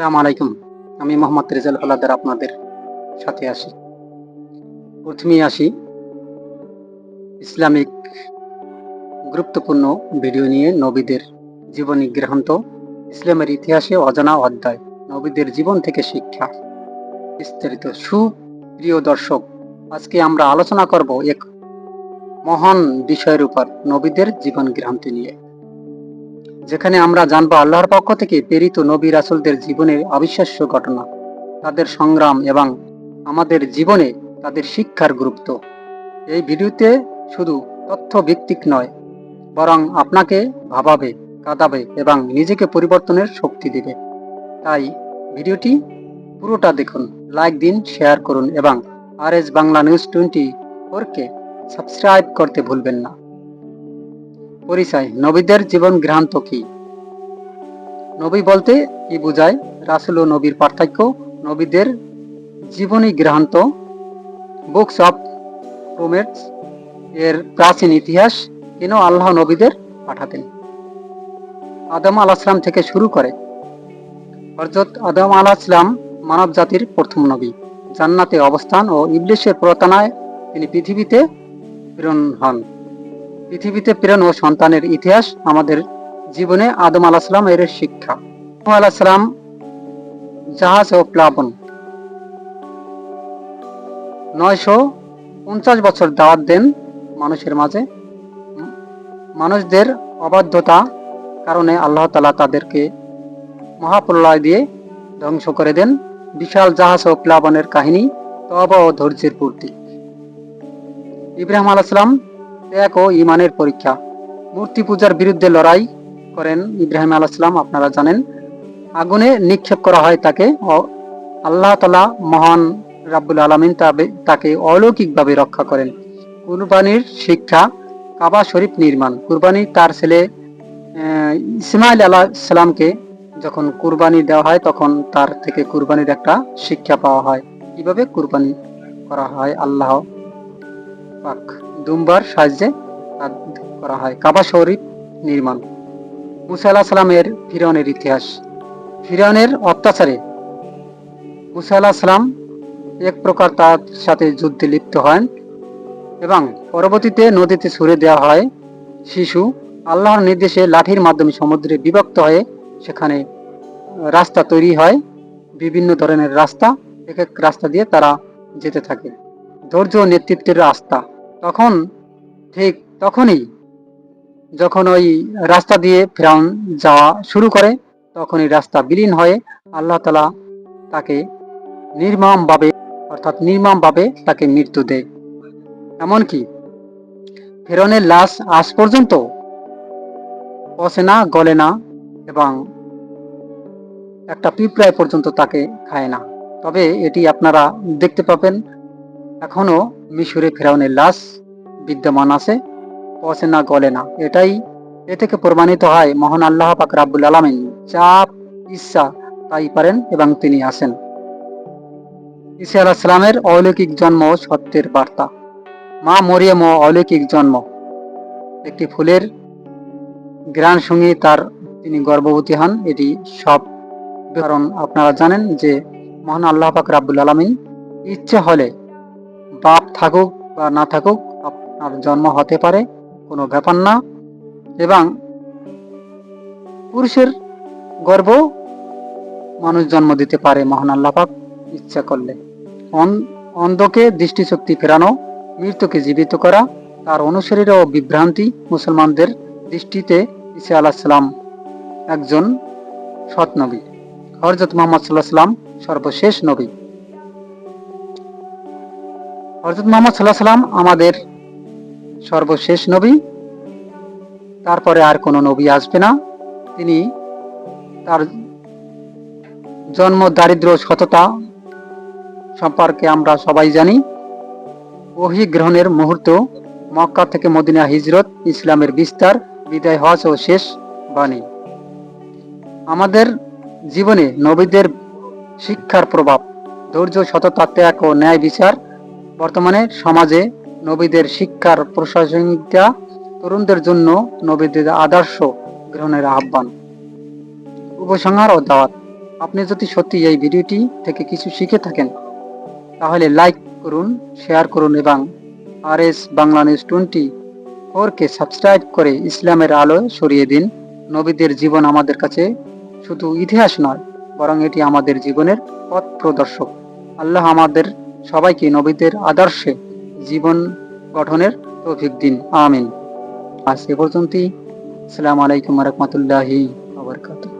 সালাম আলাইকুম। আমি মোহাম্মদ রেজাল হলাদার আপনাদের সাথে আসি প্রথমেই আসি ইসলামিক গুরুত্বপূর্ণ ভিডিও নিয়ে নবীদের জীবনী গ্রন্থ, ইসলামের ইতিহাসে অজানা অধ্যায়, নবীদের জীবন থেকে শিক্ষা, বিস্তারিত সুপ্রিয় দর্শক, আজকে আমরা আলোচনা করব এক মহান বিষয়ের উপর নবীদের জীবন গ্রন্থ নিয়ে। যেখানে আমরা জানব আল্লাহর পক্ষ থেকে প্রেরিত নবী রাসুলদের জীবনের অবিশ্বাস্য ঘটনা, তাদের সংগ্রাম এবং আমাদের জীবনে তাদের শিক্ষার গুরুত্ব। এই ভিডিওতে শুধু তথ্য ভিত্তিক নয়, বরং আপনাকে ভাবাবে, কাঁদাবে এবং নিজেকে পরিবর্তনের শক্তি দেবে। তাই ভিডিওটি পুরোটা দেখুন, লাইক দিন, শেয়ার করুন এবং R S Bangla news twenty ফোরকে সাবস্ক্রাইব করতে ভুলবেন না। পরিচয়। নবীদের জীবন গ্রান্ত কি? নবী বলতে কি বোঝায়? রাসুল ও নবীর পার্থক্য, নবীদের জীবনী গ্রান্ত। বুকস অফ প্রোমেটস এর প্রাচীন ইতিহাস, কেন আল্লাহ নবীদের পাঠাতেন? আদম আলাহাম থেকে শুরু করে হরজত আদম আলাহাম মানব জাতির প্রথম নবী। জান্নাতে অবস্থান ও ইবলিশের প্রতানায় তিনি পৃথিবীতে প্রেরণ হন। পৃথিবীতে প্রেরণ ও সন্তানের ইতিহাস আমাদের জীবনে আদম আলাহাম এর শিক্ষা। আলাহাম জাহাজ ও প্লাবন। নয়শো পঞ্চাশ বছর দাওয়াত দেন মানুষের মাঝে। মানুষদের অবাধ্যতা কারণে আল্লাহ তালা তাদেরকে মহাপ্রলয় দিয়ে ধ্বংস করে দেন। বিশাল জাহাজ ও প্লাবনের কাহিনী তব ও ধৈর্যের পূর্তি ইব্রাহিম আলাইসালাম ত্যাগ ও ইমানের পরীক্ষা। মূর্তি পূজার বিরুদ্ধে লড়াই করেন ইব্রাহিম আলাইসালাম আপনারা জানেন। আগুনে নিক্ষেপ করা হয় তাকে। আল্লাহ তালা মহান রাব্বুল আলমিন তাকে অলৌকিকভাবে রক্ষা করেন। কুরবানির শিক্ষা কাবা শরীফ নির্মাণ। কুরবানি তার ছেলে ইসমাইল আলাহ সালামকে যখন কুরবানি দেওয়া হয়, তখন তার থেকে কুরবানির একটা শিক্ষা পাওয়া হয়। কীভাবে কুরবানি করা হয়? আল্লাহ পাক। দুমবার সাহায্যে করা হয়, কাবা শরীফ নির্মাণ। মুসা আল্লাহ সালামের ফিরনের ইতিহাস। ফিরনের অত্যাচারে মুসা আল্লাহ সালাম এক প্রকার তার সাথে যুদ্ধে লিপ্ত হন এবং পরবর্তীতে নদীতে ছুড়ে দেওয়া হয় শিশু। আল্লাহর নির্দেশে লাঠির মাধ্যমে সমুদ্রে বিভক্ত হয়ে সেখানে রাস্তা তৈরি হয়, বিভিন্ন ধরনের রাস্তা, এক এক রাস্তা দিয়ে তারা যেতে থাকে। ধৈর্য নেতৃত্বের রাস্তা তখন, ঠিক তখনই, যখন ওই রাস্তা দিয়ে ফেরাউন যাওয়া শুরু করে, তখনই রাস্তা বিলীন হয়ে আল্লাহ তালা তাকে নির্মমভাবে, অর্থাৎ নির্মমভাবে তাকে মৃত্যু দেয়। এমনকি ফেরনের লাশ আজ পর্যন্ত পচে না, গলে না এবং একটা পিঁপড়ায় পর্যন্ত তাকে খায় না। তবে এটি আপনারা দেখতে পাবেন এখনও মিশরে ফেরাউনের লাশ বিদ্যমান আছে, পচে না, গলে না। এটাই এ থেকে প্রমাণিত হয় মহান আল্লাহ পাক রাব্বুল আলমিন যা ইচ্ছা তাই পারেন এবং তিনি আসেন ইসা আলাহিসামের অলৌকিক জন্ম সত্যের বার্তা। মা মরিয়ম অলৌকিক জন্ম। একটি ফুলের গ্রান সঙ্গে তার তিনি গর্ভবতী হন। এটি সব কারণ আপনারা জানেন যে মহান আল্লাহ পাক রাব্বুল আলমিন ইচ্ছে হলে বাপ থাকুক বা না থাকুক, আপনার জন্ম হতে পারে, কোনো ব্যাপার না। এবং পুরুষের গর্ভ মানুষ জন্ম দিতে পারে, মহান আল্লাহ পাক ইচ্ছা করলে। অন্ধকে দৃষ্টিশক্তি ফেরানো, মৃত্যুকে জীবিত করা, তার অনুসারীরা ও বিভ্রান্তি মুসলমানদের দৃষ্টিতে ইসা আলাহিসাল্লাম একজন সৎ নবী। হরজত মোহাম্মদ সাল্লাহ সাল্লাম সর্বশেষ নবী। হরজত মোহাম্মদ সাল্লাহ সাল্লাম আমাদের সর্বশেষ নবী। তারপরে আর কোনো নবী আসবে না। তিনি তার জন্ম দারিদ্র সততা সম্পর্কে আমরা সবাই জানি। ওহি গ্রহণের মুহূর্ত মক্কা থেকে মদিনা হিজরত ইসলামের বিস্তার, বিদায় হজ ও শেষ বাণী। আমাদের জীবনে নবীদের শিক্ষার প্রভাব, ধৈর্য, সততা, ত্যাগ ও ন্যায় বিচার বর্তমানে সমাজে নবীদের শিক্ষার প্রশাসনিকতা তরুণদের জন্য নবীদের আদর্শ গ্রহণের আহ্বান। উপসংহার ও দাওয়াত। আপনি যদি সত্যি এই ভিডিওটি থেকে কিছু শিখে থাকেন, তাহলে লাইক করুন, শেয়ার করুন এবং R S Bangla news twenty ফোরকে সাবস্ক্রাইব করে ইসলামের আলো সরিয়ে দিন। নবীদের জীবন আমাদের কাছে শুধু ইতিহাস নয়, বরং এটি আমাদের জীবনের পথ প্রদর্শক। আল্লাহ আমাদের সবাইকে নবীদের আদর্শে জীবন গঠনের তৌফিক দিন। আমিন। আজ এ পর্যন্তই। আসসালামু আলাইকুম রহমতুল্লাহি আবরকাত